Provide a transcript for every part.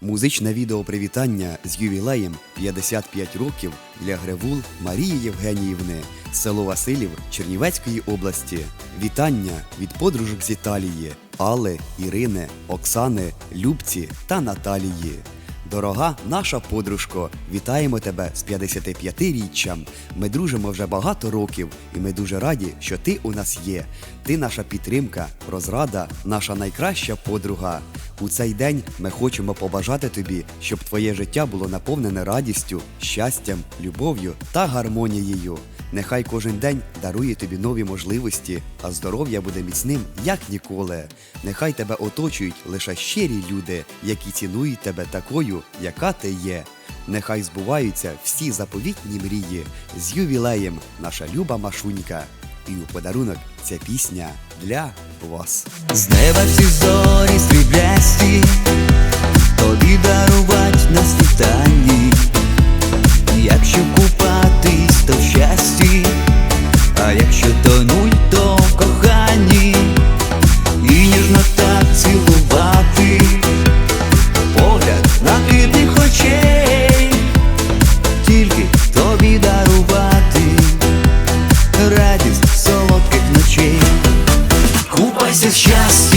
Музичне відео привітання з ювілеєм 55 років для Гревул Марії Євгеніївни, село Василів Чернівецької області. Вітання від подружок з Італії Алли, Ірини, Оксани, Любці та Наталії. Дорога наша подружко, вітаємо тебе з 55-річчям. Ми дружимо вже багато років, і ми дуже раді, що ти у нас є. Ти наша підтримка, розрада, наша найкраща подруга. У цей день ми хочемо побажати тобі, щоб твоє життя було наповнене радістю, щастям, любов'ю та гармонією. Нехай кожен день дарує тобі нові можливості, а здоров'я буде міцним, як ніколи. Нехай тебе оточують лише щирі люди, які цінують тебе такою, яка ти є. Нехай збуваються всі заповітні мрії з ювілеєм, наша люба Машунька. І у подарунок ця пісня для вас. З неба всі зорі стріблясті, тобі дарувать на світанні, В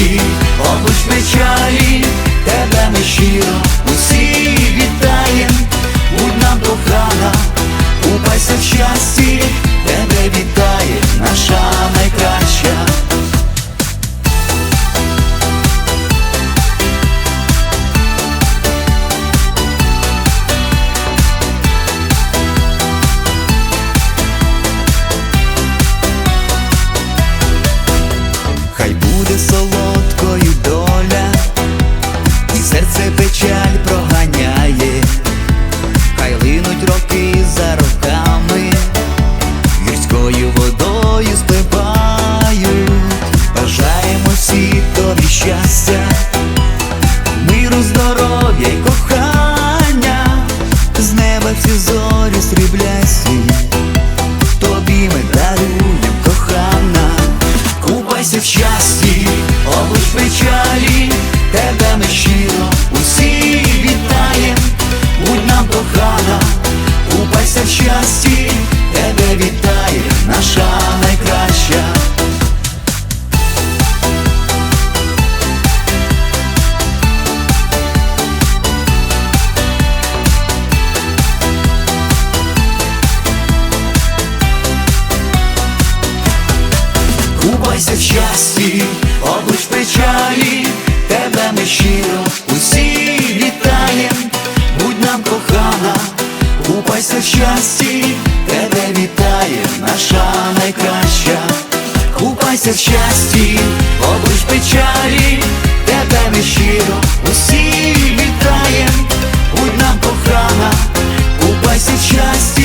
печаль проганяє, щасті, тебе вітає наша найкраща. Купайся в щасті, купайся в щасті, тебе вітає наша найкраща, купайся в щасті, облиш печалі, тебе ми щиро усі вітаєм, будь нам кохана, купайся в щасті,